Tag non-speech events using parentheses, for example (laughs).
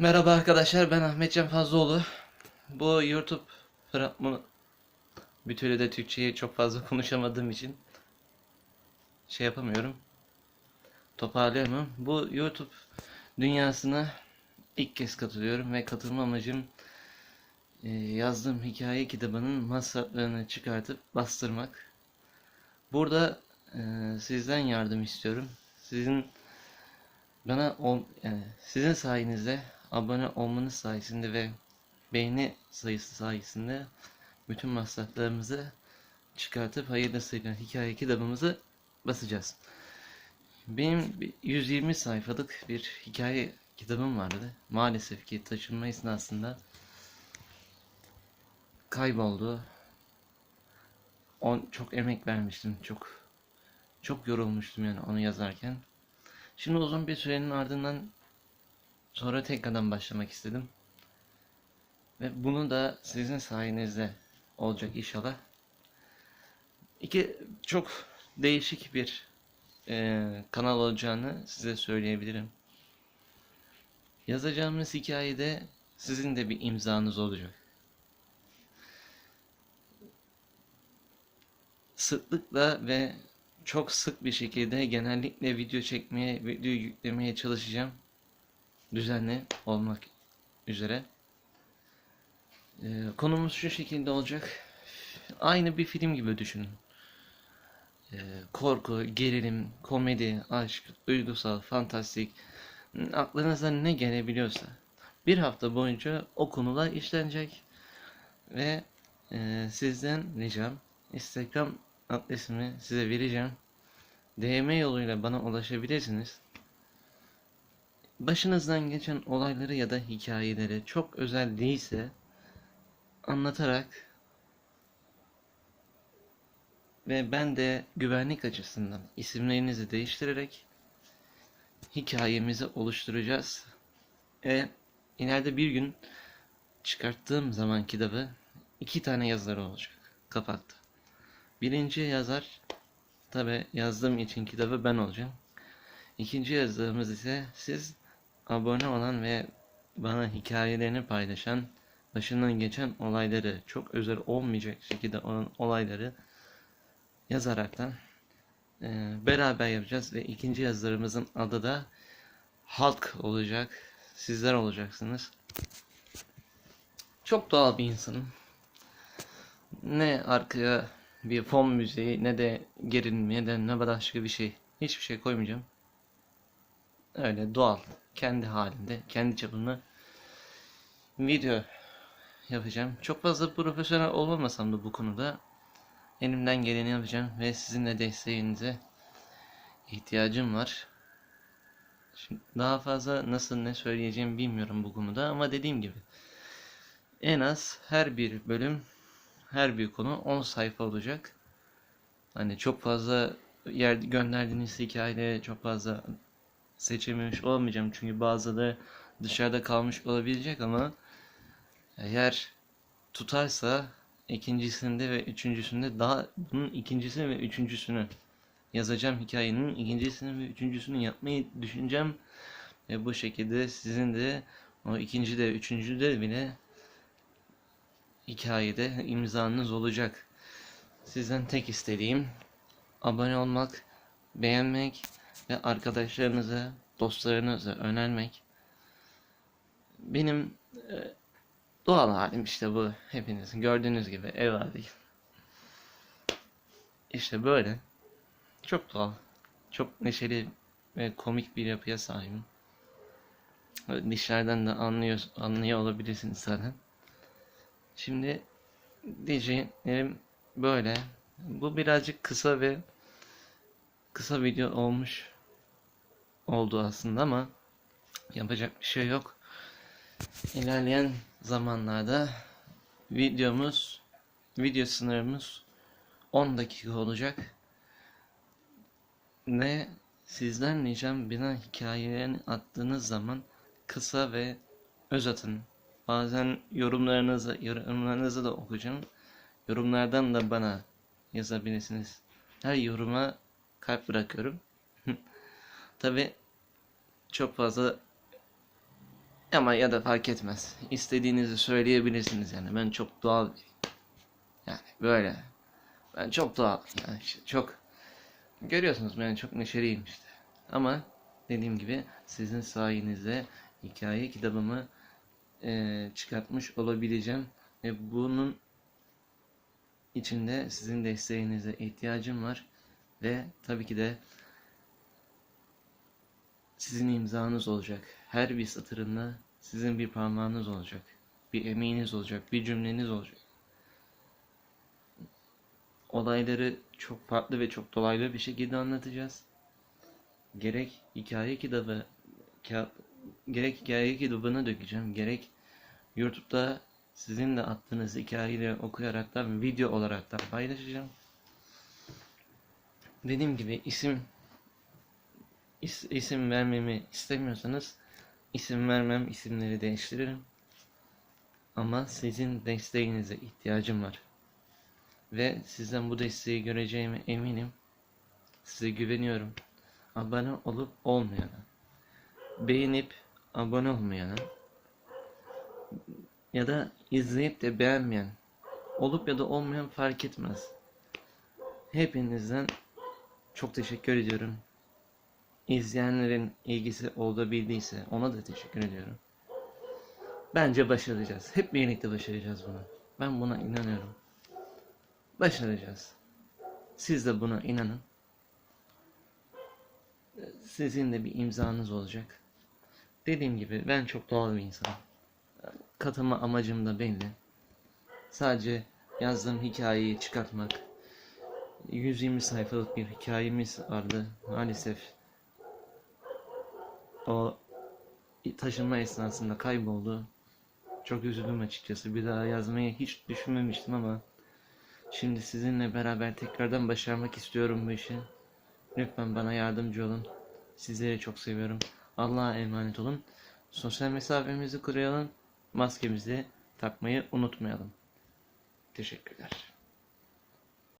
Merhaba arkadaşlar ben Ahmetcan Fazlıoğlu. Bu YouTube fragmanı bir türlü de Türkçeyi çok fazla (laughs) konuşamadığım için şey yapamıyorum. Toparlayamam. Bu YouTube dünyasına ilk kez katılıyorum ve katılma amacım e, yazdığım hikaye kitabının masraflarını çıkartıp bastırmak. Burada e, sizden yardım istiyorum. Sizin bana ol, yani sizin sayenizde abone olmanız sayesinde ve beğeni sayısı sayesinde bütün masraflarımızı çıkartıp hayırlısıyla hikaye kitabımızı basacağız. Benim bir 120 sayfalık bir hikaye kitabım vardı. Maalesef ki taşınma esnasında kayboldu. On, çok emek vermiştim. Çok çok yorulmuştum yani onu yazarken. Şimdi uzun bir sürenin ardından sonra tekrardan başlamak istedim. Ve bunu da sizin sayenizde olacak inşallah. İki çok değişik bir e, kanal olacağını size söyleyebilirim. Yazacağımız hikayede sizin de bir imzanız olacak. Sıklıkla ve çok sık bir şekilde genellikle video çekmeye, video yüklemeye çalışacağım. Düzenli olmak üzere. Ee, konumuz şu şekilde olacak. Aynı bir film gibi düşünün. Ee, korku, gerilim, komedi, aşk, duygusal, fantastik, aklınıza ne gelebiliyorsa bir hafta boyunca o konular işlenecek ve e, sizden ricam Instagram adresimi size vereceğim. DM yoluyla bana ulaşabilirsiniz. Başınızdan geçen olayları ya da hikayeleri çok özel değilse anlatarak ve ben de güvenlik açısından isimlerinizi değiştirerek hikayemizi oluşturacağız. Ve ileride bir gün çıkarttığım zaman kitabı iki tane yazarı olacak kapakta. Birinci yazar tabi yazdığım için kitabı ben olacağım. İkinci yazdığımız ise siz abone olan ve bana hikayelerini paylaşan, başından geçen olayları çok özel olmayacak şekilde olan olayları yazaraktan e, beraber yapacağız ve ikinci yazarımızın adı da Halk olacak. Sizler olacaksınız. Çok doğal bir insanım. Ne arkaya bir fon müziği ne de gerilim ne de ne başka bir şey. Hiçbir şey koymayacağım. Öyle doğal. Kendi halinde, kendi çapımda video yapacağım. Çok fazla profesyonel olmamasam da bu konuda elimden geleni yapacağım ve sizin de desteğinize ihtiyacım var. Şimdi daha fazla nasıl ne söyleyeceğimi bilmiyorum bu konuda ama dediğim gibi en az her bir bölüm her bir konu 10 sayfa olacak. Hani çok fazla yer gönderdiğiniz hikayeleri çok fazla seçememiş olamayacağım çünkü bazıları dışarıda kalmış olabilecek ama eğer tutarsa ikincisinde ve üçüncüsünde daha bunun ikincisini ve üçüncüsünü yazacağım hikayenin ikincisini ve üçüncüsünü yapmayı düşüneceğim ve bu şekilde sizin de o ikinci de üçüncü de bile hikayede imzanız olacak. Sizden tek istediğim abone olmak, beğenmek ve arkadaşlarınıza, dostlarınıza önermek. Benim e, doğal halim işte bu. Hepinizin gördüğünüz gibi ev hali. İşte böyle. Çok doğal. Çok neşeli ve komik bir yapıya sahibim. Dişlerden de anlıyor, anlıyor olabilirsiniz zaten. Şimdi diyeceğim böyle. Bu birazcık kısa ve kısa video olmuş oldu aslında ama yapacak bir şey yok. İlerleyen zamanlarda videomuz video sınırımız 10 dakika olacak. Ve sizden ricam bana hikayelerini attığınız zaman kısa ve öz atın. Bazen yorumlarınızı, yorumlarınızı da okuyacağım. Yorumlardan da bana yazabilirsiniz. Her yoruma kalp bırakıyorum. (laughs) Tabi çok fazla Ama ya da fark etmez. İstediğinizi söyleyebilirsiniz yani. Ben çok doğal. Yani böyle. Ben çok doğal. Yani çok görüyorsunuz ben çok neşeliyim işte. Ama dediğim gibi sizin sayenizde hikaye kitabımı eee, çıkartmış olabileceğim ve bunun içinde sizin desteğinize ihtiyacım var ve tabii ki de sizin imzanız olacak. Her bir satırında sizin bir parmağınız olacak. Bir emeğiniz olacak, bir cümleniz olacak. Olayları çok farklı ve çok dolaylı bir şekilde anlatacağız. Gerek hikaye kitabı ka- gerek hikaye kitabını dökeceğim, gerek YouTube'da sizin de attığınız hikayeleri okuyaraktan video olaraktan paylaşacağım. Dediğim gibi isim is- isim vermemi istemiyorsanız isim vermem, isimleri değiştiririm. Ama sizin desteğinize ihtiyacım var. Ve sizden bu desteği göreceğime eminim. Size güveniyorum. Abone olup olmayana, beğenip abone olmayana ya da izleyip de beğenmeyen, olup ya da olmayan fark etmez. Hepinizden çok teşekkür ediyorum. İzleyenlerin ilgisi olabildiyse ona da teşekkür ediyorum. Bence başaracağız. Hep birlikte başaracağız bunu. Ben buna inanıyorum. Başaracağız. Siz de buna inanın. Sizin de bir imzanız olacak. Dediğim gibi ben çok doğal bir insanım. Katılma amacım da belli. Sadece yazdığım hikayeyi çıkartmak. 120 sayfalık bir hikayemiz vardı. Maalesef o taşınma esnasında kayboldu. Çok üzüldüm açıkçası. Bir daha yazmayı hiç düşünmemiştim ama şimdi sizinle beraber tekrardan başarmak istiyorum bu işi. Lütfen bana yardımcı olun. Sizleri çok seviyorum. Allah'a emanet olun. Sosyal mesafemizi koruyalım. Maskemizi takmayı unutmayalım. Teşekkürler.